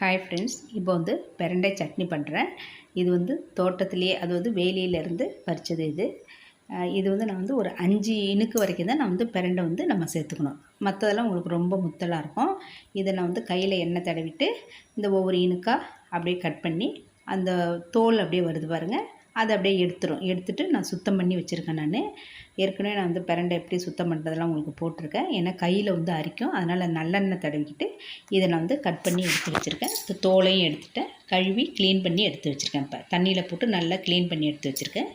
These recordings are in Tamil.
ஹாய் ஃப்ரெண்ட்ஸ் இப்போ வந்து பெரண்டை சட்னி பண்ணுறேன் இது வந்து தோட்டத்துலேயே அது வந்து வேலியிலேருந்து பறித்தது இது. இது வந்து நான் வந்து ஒரு அஞ்சு இனுக்கு வரைக்கும் தான் நான் வந்து பெரண்டை வந்து நம்ம சேர்த்துக்கணும். மற்றதெல்லாம் உங்களுக்கு ரொம்ப முத்தலாக இருக்கும். இதை நான் வந்து கையில் எண்ணெய் தடவிட்டு இந்த ஒவ்வொரு இனுக்காக அப்படியே கட் பண்ணி அந்த தோல் அப்படியே வருது பாருங்கள் அதை அப்படியே எடுத்துரும். எடுத்துட்டு நான் சுத்தம் பண்ணி வச்சுருக்கேன் நான். ஏற்கனவே நான் வந்து பிரண்டை எப்படி சுத்தம் பண்ணுறதெல்லாம் உங்களுக்கு போட்டிருக்கேன். ஏன்னா கையில் வந்து அரிக்கும். அதனால் நல்லெண்ணெய் தடவிக்கிட்டு இதை நான் வந்து கட் பண்ணி எடுத்து வச்சுருக்கேன். தோலையும் எடுத்துட்டேன். கழுவி க்ளீன் பண்ணி எடுத்து வச்சுருக்கேன். இப்போ தண்ணியில் போட்டு நல்லா க்ளீன் பண்ணி எடுத்து வச்சுருக்கேன்.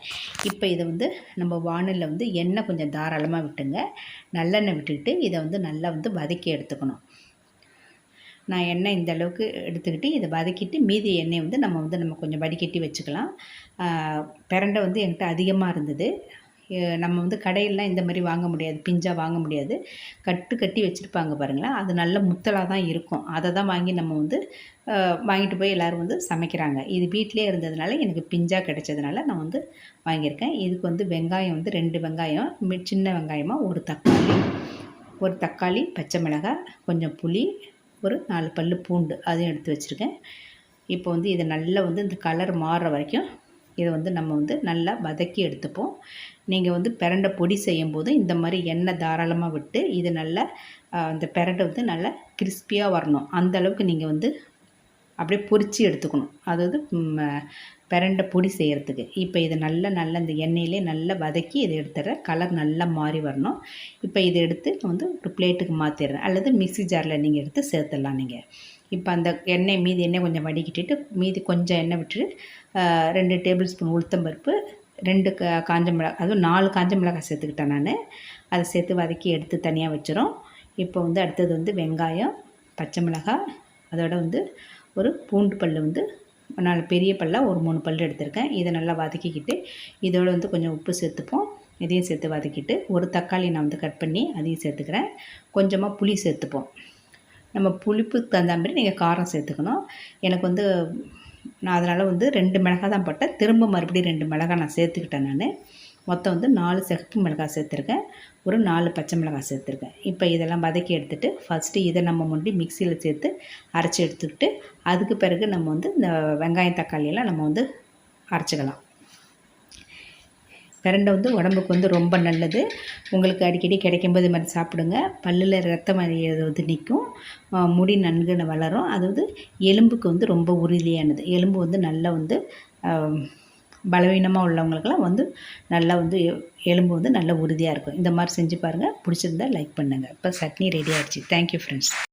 இப்போ இதை வந்து நம்ம வானலில் வந்து எண்ணெய் கொஞ்சம் தாராளமாக விட்டுங்க. நல்லெண்ணெய் விட்டுக்கிட்டு இதை வந்து நல்லா வந்து வதக்கி எடுத்துக்கணும். நான் எண்ணெய் இந்த அளவுக்கு எடுத்துக்கிட்டு இதை வதக்கிட்டு மீதி எண்ணெயை வந்து நம்ம வந்து நம்ம கொஞ்சம் வடிகட்டி வச்சுக்கலாம். பிரண்டை வந்து என்கிட்ட அதிகமாக இருந்தது. நம்ம வந்து கடையிலலாம் இந்த மாதிரி வாங்க முடியாது பிஞ்சாக வாங்க முடியாது. கட்டு கட்டி வச்சுருப்பாங்க பாருங்களேன் அது நல்ல முத்தலாக தான் இருக்கும். அதை தான் வாங்கி நம்ம வந்து வாங்கிட்டு போய் எல்லோரும் வந்து சமைக்கிறாங்க. இது வீட்டிலே இருந்ததுனால எனக்கு பிஞ்சாக கிடைச்சதுனால நான் வந்து வாங்கியிருக்கேன். இதுக்கு வந்து வெங்காயம் வந்து ரெண்டு வெங்காயம் சின்ன வெங்காயமாக ஒரு தக்காளி. ஒரு தக்காளி பச்சை மிளகாய் கொஞ்சம் புளி ஒரு நாலு பல்லு பூண்டு அதையும் எடுத்து வச்சுருக்கேன். இப்போ வந்து இதை நல்லா வந்து இந்த கலர் மாறுற வரைக்கும் இதை வந்து நம்ம வந்து நல்லா வதக்கி எடுத்துப்போம். நீங்கள் வந்து பிரண்டை பொடி செய்யும் போது இந்த மாதிரி எண்ணெய் தாராளமாக விட்டு இது நல்லா அந்த பிரண்டை வந்து நல்லா கிறிஸ்பியாக வரணும். அந்த அளவுக்கு நீங்கள் வந்து அப்படியே பொரித்து எடுத்துக்கணும். அதாவது பிரண்டை பொடி செய்கிறதுக்கு இப்போ இதை நல்லா நல்ல இந்த எண்ணெயிலே நல்லா வதக்கி இதை எடுத்துடுறேன். கலர் நல்லா மாறி வரணும். இப்போ இதை எடுத்து வந்து ஒரு பிளேட்டுக்கு மாற்றிடுறேன் அல்லது மிக்ஸி ஜாரில் நீங்கள் எடுத்து சேர்த்துடலாம் நீங்கள் இப்போ அந்த எண்ணெய் மீதி எண்ணெய் கொஞ்சம் வடிக்கிட்டு மீதி கொஞ்சம் எண்ணெய் விட்டுட்டு ரெண்டு டேபிள் ஸ்பூன் உளுத்தம்பருப்பு ரெண்டு காஞ்ச மிளகா அதுவும் நாலு காஞ்ச மிளகாய் சேர்த்துக்கிட்டேன் நான். அதை சேர்த்து வதக்கி எடுத்து தனியாக வச்சிரும். இப்போ வந்து அடுத்தது வந்து வெங்காயம் பச்சை மிளகாய் அதோட வந்து ஒரு பூண்டு பல் வந்து நாலு பெரிய பல்லாக ஒரு மூணு பல் எடுத்திருக்கேன். இதை நல்லா வதக்கிக்கிட்டு இதோடு வந்து கொஞ்சம் உப்பு சேர்த்துப்போம். இதையும் சேர்த்து வதக்கிட்டு ஒரு தக்காளி நான் வந்து கட் பண்ணி அதையும் சேர்த்துக்கிறேன். கொஞ்சமாக புளி சேர்த்துப்போம். நம்ம புளிப்புக்கு தகுந்த மாதிரி நீங்கள் காரம் சேர்த்துக்கணும். எனக்கு வந்து நான் அதனால் வந்து ரெண்டு மிளகாய் தான் போட்டேன். திரும்ப மறுபடியும் ரெண்டு மிளகாய் நான் சேர்த்துக்கிட்டேன் நான். மொத்தம் வந்து நாலு சிகப்பு மிளகாய் சேர்த்துருக்கேன். ஒரு நாலு பச்சை மிளகாய் சேர்த்துருக்கேன். இப்போ இதெல்லாம் வதக்கி எடுத்துகிட்டு ஃபஸ்ட்டு இதை நம்ம முண்டி மிக்சியில் சேர்த்து அரைச்சி எடுத்துக்கிட்டு அதுக்கு பிறகு நம்ம வந்து இந்த வெங்காயம் தக்காளியெல்லாம் நம்ம வந்து அரைச்சிக்கலாம். பிரண்டை வந்து உடம்புக்கு வந்து ரொம்ப நல்லது. உங்களுக்கு அடிக்கடி கிடைக்கும்போது இது மாதிரி சாப்பிடுங்க. பல்லில் ரத்தம் அறியறது வந்து நிற்கும் முடி நன்கு வளரும். அது வந்து எலும்புக்கு வந்து ரொம்ப உறுதியானது. எலும்பு வந்து நல்லா வந்து பலவீனமாக உள்ளவங்களுக்கெல்லாம் வந்து நல்லா வந்து எ- எலும்பு வந்து நல்ல உறுதியாக இருக்கும். இந்த மாதிரி செஞ்சு பாருங்கள் பிடிச்சிருந்தா லைக் பண்ணுங்கள் இப்போ சட்னி ரெடி ஆகிடுச்சு தேங்க்யூ ஃப்ரெண்ட்ஸ்